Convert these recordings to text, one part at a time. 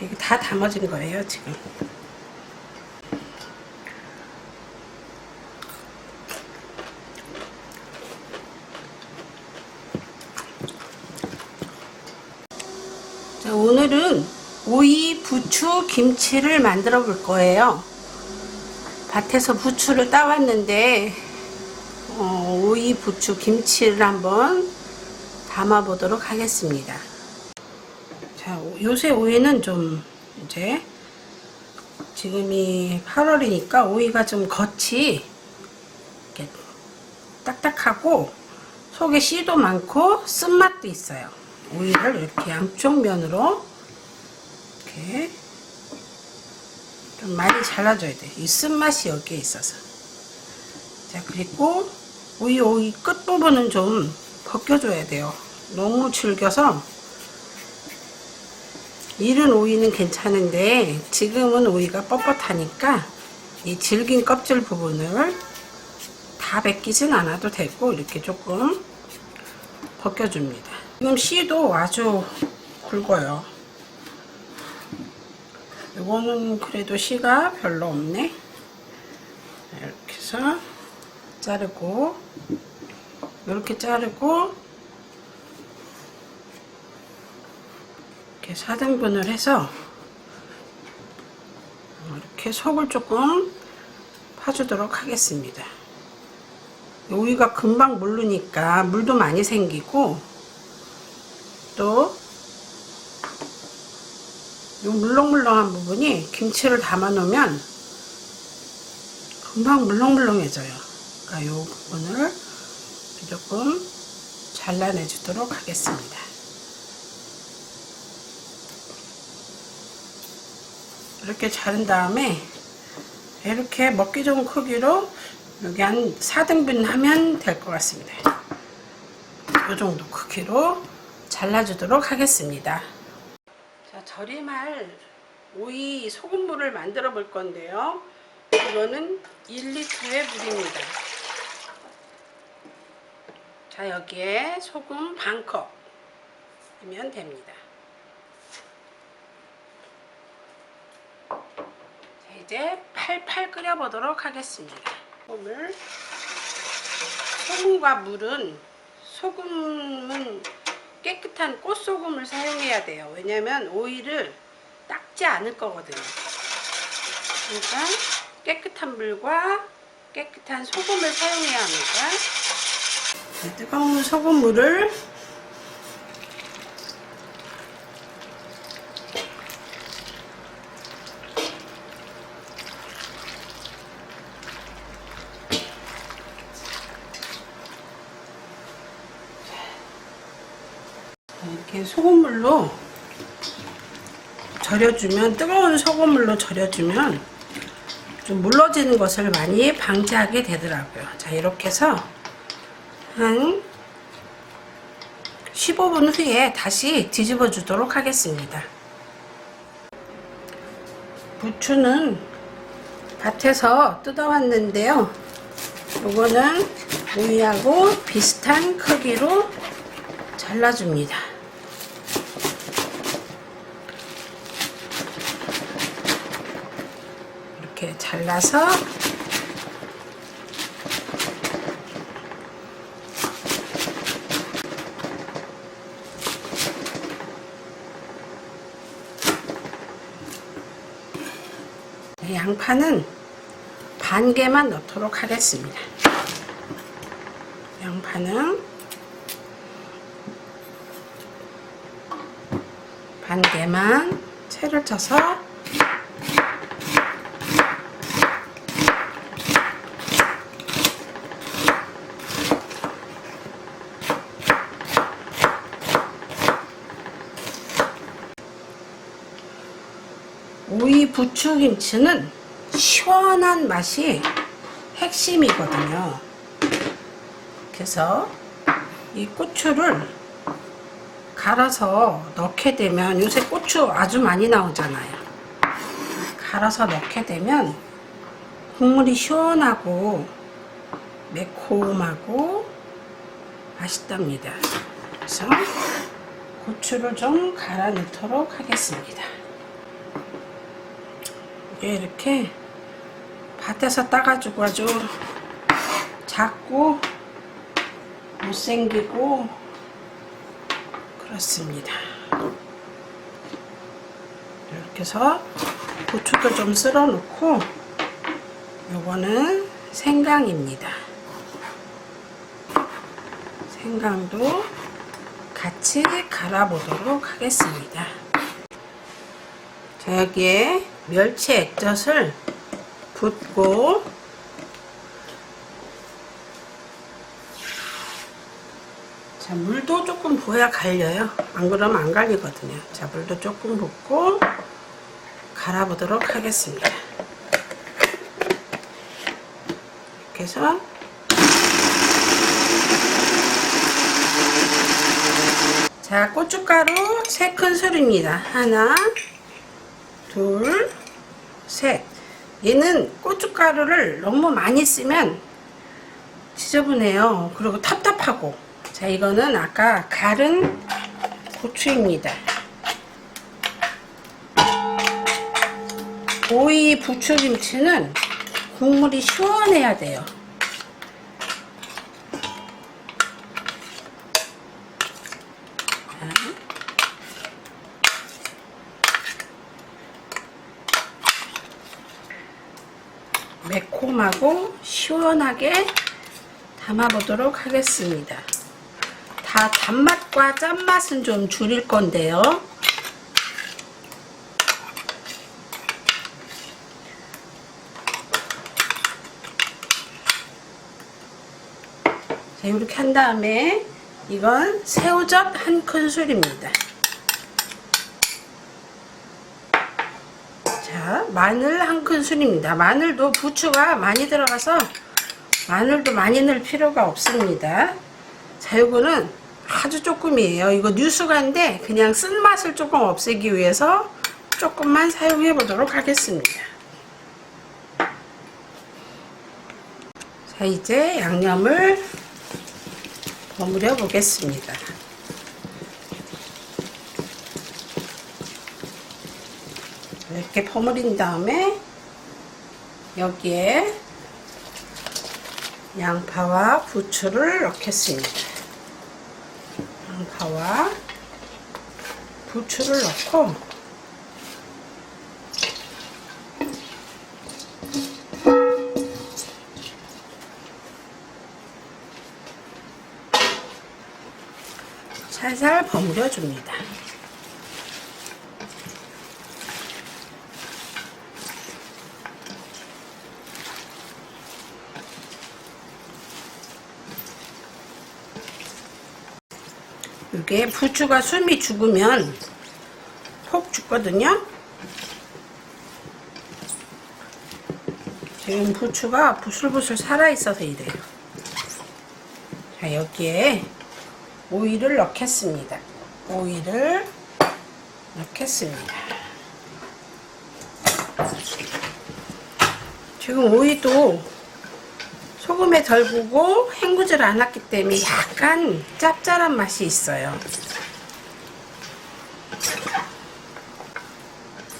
이게 다 담아진 거예요, 지금. 자, 오늘은 오이, 부추, 김치를 만들어 볼 거예요. 밭에서 부추를 따왔는데, 어, 오이, 부추, 김치를 한번 담아 보도록 하겠습니다. 요새 오이는 좀 이제 지금이 8월이니까 오이가 좀 겉이 이렇게 딱딱하고 속에 씨도 많고 쓴맛도 있어요. 오이를 이렇게 양쪽 면으로 이렇게 좀 많이 잘라줘야 돼. 이 쓴맛이 여기에 있어서. 자, 그리고 오이 오이 끝부분은 좀 벗겨줘야 돼요. 너무 질겨서 이른 오이는 괜찮은데 지금은 오이가 뻣뻣하니까 이 질긴 껍질 부분을 다 벗기진 않아도 되고 이렇게 조금 벗겨줍니다. 지금 씨도 아주 굵어요. 이거는 그래도 씨가 별로 없네. 이렇게 해서 자르고 이렇게 자르고 이렇게 4등분을 해서 이렇게 속을 조금 파주도록 하겠습니다. 오이가 금방 물르니까 물도 많이 생기고 또 이 물렁물렁한 부분이 김치를 담아 놓으면 금방 물렁물렁해져요. 그러니까 이 부분을 조금 잘라내 주도록 하겠습니다. 이렇게 자른 다음에 이렇게 먹기 좋은 크기로 여기 한 4등분 하면 될 것 같습니다. 이 정도 크기로 잘라주도록 하겠습니다. 자, 절임할 오이 소금물을 만들어 볼 건데요. 이거는 1리터의 물입니다. 자, 여기에 소금 반 컵이면 됩니다. 자, 이제 팔팔 끓여 보도록 하겠습니다. 소금을 소금과 물은 소금은 깨끗한 꽃소금을 사용해야 돼요. 왜냐면 오이를 닦지 않을 거거든요. 그러니까 깨끗한 물과 깨끗한 소금을 사용해야 합니다. 네, 뜨거운 소금물을 소금물로 절여주면 뜨거운 소금물로 절여주면 좀 물러지는 것을 많이 방지하게 되더라고요. 자 이렇게 해서 한 15분 후에 다시 뒤집어 주도록 하겠습니다. 부추는 밭에서 뜯어왔는데요. 이거는 오이하고 비슷한 크기로 잘라줍니다. 이렇게 잘라서 양파는 반 개만 넣도록 하겠습니다. 양파는 반 개만 채를 쳐서 오 이 부추김치는 시원한 맛이 핵심이거든요. 그래서 이 고추를 갈아서 넣게 되면 요새 고추 아주 많이 나오잖아요. 갈아서 넣게 되면 국물이 시원하고 매콤하고 맛있답니다. 그래서 고추를 좀 갈아 넣도록 하겠습니다. 이렇게 밭에서 따가지고 아주 작고 못생기고 그렇습니다. 이렇게 해서 고추도 좀 썰어 놓고 요거는 생강입니다. 생강도 같이 갈아보도록 하겠습니다. 자, 여기에 멸치 액젓을 붓고 자, 물도 조금 부어야 갈려요. 안 그러면 안 갈리거든요. 자, 물도 조금 붓고 갈아 보도록 하겠습니다. 이렇게 해서 자, 고춧가루 3큰술입니다. 하나, 둘, 셋. 얘는 고춧가루를 너무 많이 쓰면 지저분해요. 그리고 답답하고. 자, 이거는 아까 갈은 고추입니다. 오이 부추김치는 국물이 시원해야 돼요. 매콤하고 시원하게 담아보도록 하겠습니다. 다 단맛과 짠맛은 좀 줄일 건데요. 자, 이렇게 한 다음에 이건 새우젓 한 큰술입니다. 자, 마늘 한 큰술입니다. 마늘도 부추가 많이 들어가서 마늘도 많이 넣을 필요가 없습니다. 자, 요거는 아주 조금이에요. 이거 뉴스가인데 그냥 쓴맛을 조금 없애기 위해서 조금만 사용해 보도록 하겠습니다. 자, 이제 양념을 버무려 보겠습니다. 이렇게 버무린 다음에 여기에 양파와 부추를 넣겠습니다. 양파와 부추를 넣고 살살 버무려 줍니다. 이게 부추가 숨이 죽으면 폭 죽거든요. 지금 부추가 부슬부슬 살아있어서 이래요. 자, 여기에 오이를 넣겠습니다. 오이를 넣겠습니다. 지금 오이도 소금에 덜 부고 헹구질 않았기 때문에 약간 짭짤한 맛이 있어요.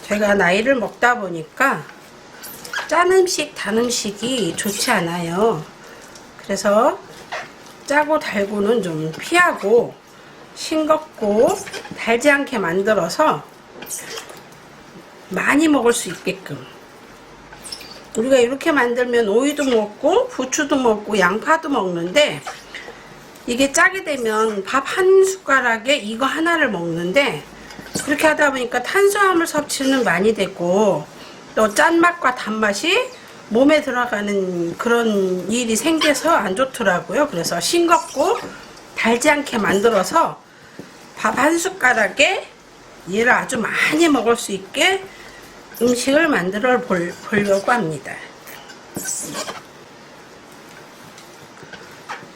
제가 나이를 먹다 보니까 짠 음식, 단 음식이 좋지 않아요. 그래서 짜고 달고는 좀 피하고 싱겁고 달지 않게 만들어서 많이 먹을 수 있게끔 우리가 이렇게 만들면 오이도 먹고 부추도 먹고 양파도 먹는데 이게 짜게 되면 밥 한 숟가락에 이거 하나를 먹는데 그렇게 하다 보니까 탄수화물 섭취는 많이 되고 또 짠맛과 단맛이 몸에 들어가는 그런 일이 생겨서 안 좋더라고요. 그래서 싱겁고 달지 않게 만들어서 밥 한 숟가락에 얘를 아주 많이 먹을 수 있게 음식을 만들어 볼, 보려고 합니다.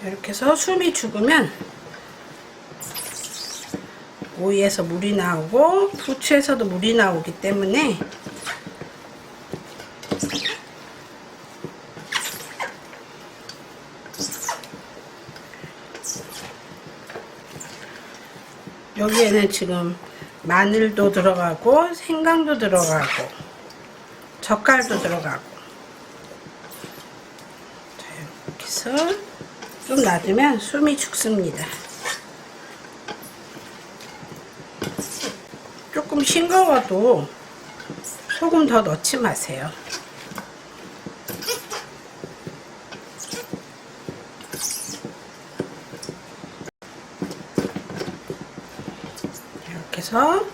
이렇게 해서 숨이 죽으면 오이에서 물이 나오고 부추에서도 물이 나오기 때문에 여기에는 지금 마늘도 들어가고 생강도 들어가고 젓갈도 들어가고. 자 이렇게 해서 좀 놔두면 숨이 죽습니다. 조금 싱거워도 소금 더 넣지 마세요 해서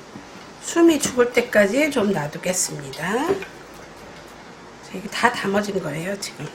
숨이 죽을 때까지 좀 놔두겠습니다. 자, 이게 다 담아진 거예요, 지금.